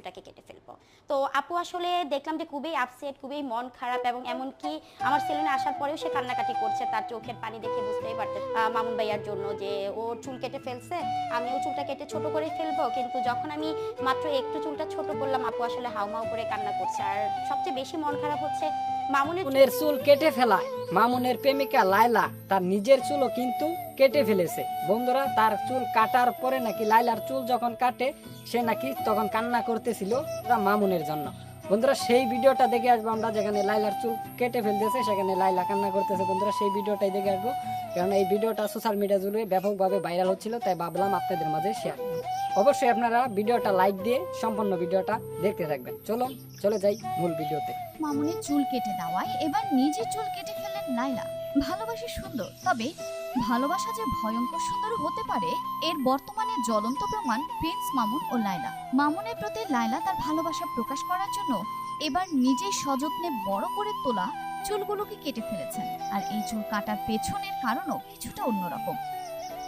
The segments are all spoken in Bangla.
চুলটাকে কেটে ফেলব। তো আপু আসলে দেখলাম যে খুবই আপসেট খুবই মন খারাপ এবং এমনকি আমার সেলুনে আসার পরেও সে কান্নাকাটি করছে তার চোখের পানি দেখে বুঝতেই পারতেন আহ, মামুন ভাইয়ার জন্য যে ওর চুল কেটে ফেলছে আমিও চুলটা কেটে ছোট করে ফেলব। কিন্তু যখন আমি মাত্র একটু চুলটা ছোট করলাম আপু আসলে হাউমাউ করে কান্না করছে। আর সবচেয়ে বেশি মন খারাপ হচ্ছে মামুনের চুল কেটে ফেলায়। মামুনের প্রেমিকা লাইলা তার নিজের চুলও কিন্তু কেটে ফেলেছে। বন্ধুরা, তার চুল কাটার পরে নাকি লাইলার চুল যখন কাটে, সে নাকি তখন কান্না করতেছিল মামুনের জন্য। বন্ধুরা, সেই ভিডিওটা দেখে আসব আমরা, যেখানে লাইলার চুল কেটে ফেলতেছে, সেখানে লাইলা কান্না করতেছে। বন্ধুরা, সেই ভিডিওটাই দেখে আসব। কারণ এই ভিডিওটা সোশ্যাল মিডিয়া জুড়ে ব্যাপকভাবে ভাইরাল হচ্ছিল, তাই ভাবলাম আপনাদের মাঝে শেয়ার অবশ্যই আপনারা ভিডিওটা লাইক দিয়ে সম্পূর্ণ ভিডিওটা দেখতে থাকবেন। চলো চলে যাই মূল ভিডিওতে। মামুনের চুল কেটে দেওয়ায়, এবার নিজে চুল কেটে ফেললেন লাইলা। ভালোবাসা সুন্দর, তবে ভালোবাসা যে ভয়ঙ্কর সুন্দর হতে পারে, এর বর্তমানে জ্বলন্ত প্রমাণ প্রিন্স মামুন ও লাইলা মামুনের প্রতি লাইলা তার ভালোবাসা প্রকাশ করার জন্য এবার নিজেই সযত্নে বড় করে তোলা চুলগুলোকে কেটে ফেলেছেন, আর এই চুল কাটার পেছনের কারণও কিছুটা অন্যরকম।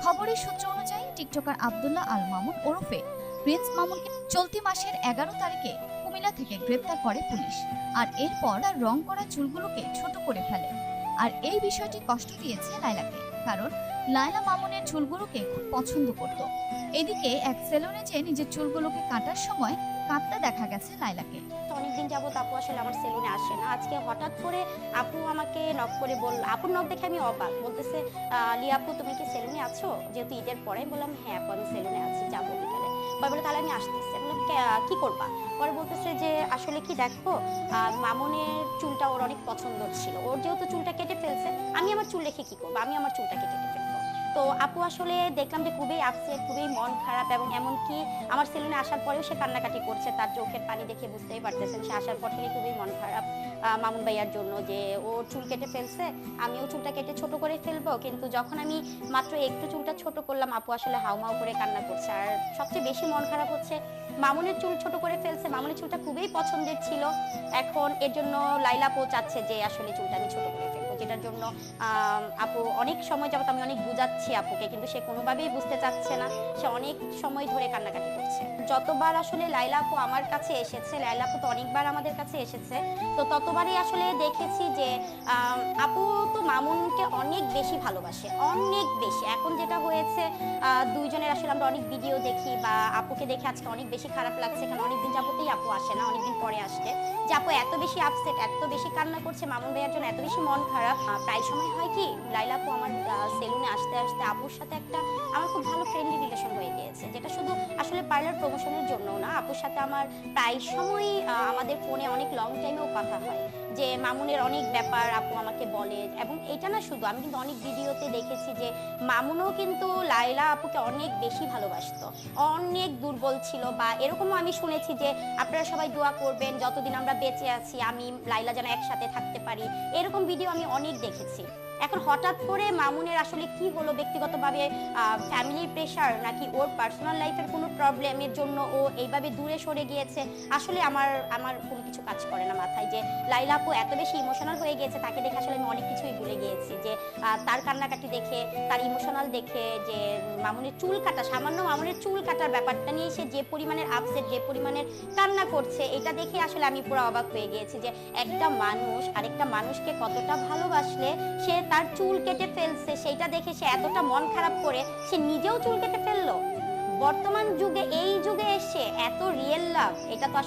খবরের সূত্র অনুযায়ী টিকটকার আব্দুল্লাহ আল মামুন ওরফে প্রিন্স মামুনকে চলতি মাসের এগারো তারিখে কুমিল্লা থেকে গ্রেপ্তার করে পুলিশ, আর এরপর তার রং করা চুলগুলোকে ছোট করে ফেলে। আর এই বিষয়টি কষ্ট দিয়েছে লাইলাকে কারণ লাইলা মামুনের চুলগুলোকে খুব পছন্দ করত। এদিকে এক সেলুনে যেয়ে নিজের চুলগুলোকে কাটার সময় কাঁদতে দেখা গেছে লাইলাকে অনেকদিন যাবত আপু আসলে আমার সেলুনে আসে না। আজকে হঠাৎ করে আপু আমাকে নক করে বল আপুর নক দেখে আমি অবাক। বলতেছে আহ, লি আপু তুমি কি সেলুনে আছো? যেহেতু ঈদের পরে বললাম হ্যাঁ আপু আমি সেলুনে আছি যাব বিকালে। পরে বলে তাহলে আমি আসতেছি। বললাম, কী করবা? পরে বলতেছে যে আসলে কি দেখো মামনের চুলটা ওর অনেক পছন্দ ছিল। ওর যেহেতু চুলটা কেটে ফেলছে আমি আমার চুল রেখে কি করব? আমি আমার চুলটাকে কেটে ফেলব তো আপু আসলে দেখলাম যে খুবই আপসেট খুবই মন খারাপ এবং এমনকি আমার সেলুনে আসার পরেও সে কান্নাকাটি করছে তার চোখের পানি দেখে বুঝতেই পারতেছেন। সে আসার পর থেকে খুবই মন খারাপ মামুন ভাইয়ার জন্য যে ও চুল কেটে ফেলছে, আমিও চুলটা কেটে ছোট করে ফেলব। কিন্তু যখন আমি মাত্র একটু চুলটা ছোট করলাম, আপু আসলে হাউমাউ করে কান্না করছে। আর সবচেয়ে বেশি মন খারাপ হচ্ছে মামুনের চুল ছোট করে ফেলছে। মামুনের চুলটা খুবই পছন্দের ছিল। এখন এর জন্য লাইলাপো চাচ্ছে যে আসলে চুলটা আমি ছোট করে যেটার জন্য আপু, অনেক সময় যাবত আমি অনেক বুঝাচ্ছি আপুকে, কিন্তু সে কোনোভাবেই বুঝতে চাচ্ছে না। সে অনেক সময় ধরে কান্নাকাটি করছে। যতবার আসলে লাইলা আপু আমার কাছে এসেছে লাইলা আপু তো অনেকবার আমাদের কাছে এসেছে, তো ততবারই আসলে দেখেছি যে আপু তো মামুনকে অনেক বেশি ভালোবাসে, অনেক বেশি। এখন যেটা হয়েছে দুইজনের আসলে আমরা অনেক ভিডিও দেখি বা আপুকে দেখে আজকে অনেক বেশি খারাপ লাগছে, কারণ অনেকদিন যাবতেই আপু আসে না, অনেকদিন পরে আসছে যে আপু এত বেশি আপসেট এত বেশি কান্না করছে মামুন ভাইয়ার জন্য, এত বেশি মন খারাপ প্রায় সময় হয় কি লাইলা আপু আমার সেলুনে আসতে আসতে আপুর সাথে একটা আমার খুব ভালো ফ্রেন্ডলি রিলেশন হয়ে গিয়েছে, যেটা শুধু আসলে পার্লার প্রমোশনের জন্য না, আপুর সাথে আমার প্রায় সময় আমাদের ফোনে অনেক লং টাইমেও কথা হয়। যে, মামুনের অনেক ব্যাপার আপু আমাকে বলে। এবং এটা না শুধু, আমি কিন্তু অনেক ভিডিওতে দেখেছি যে, মামুনও কিন্তু লাইলা আপুকে অনেক বেশি ভালোবাসত। অনেক দুর্বল ছিল বা এরকমও আমি শুনেছি যে, আপনারা সবাই দোয়া করবেন, যতদিন আমরা বেঁচে আছি, আমি লাইলা যেন একসাথে থাকতে পারি। এরকম ভিডিও আমি অনেক দেখেছি। এখন হঠাৎ করে মামুনের আসলে কি হলো ব্যক্তিগতভাবে ফ্যামিলির প্রেশার নাকি ওর পার্সোনাল লাইফের কোনো প্রবলেমের জন্য ও এইভাবে দূরে সরে গিয়েছে? আসলে আমার আমার কোনো কিছু কাজ করে না মাথায় যে লাইলা আপু এত বেশি ইমোশনাল হয়ে গিয়েছে, তাকে দেখে আসলে আমি অনেক কিছুই ভুলে গিয়েছি যে তার কান্নাকাটি দেখে, তার ইমোশনাল দেখে যে মামুনের চুল কাটা, সামান্য মামুনের চুল কাটার ব্যাপারটা নিয়ে সে যে পরিমাণের আপসেট যে পরিমাণের কান্না করছে, এটা দেখে আসলে আমি পুরো অবাক হয়ে গিয়েছি যে একটা মানুষ আরেকটা মানুষকে কতটা ভালোবাসলে সে তার চুল কেটে ফেলছে, সেইটা দেখে সে এতটা মন খারাপ করে, সে নিজেও চুল কেটে ফেলল। বর্তমান যুগে, এই যুগে এসে এত রিয়েল লাভ এটা তো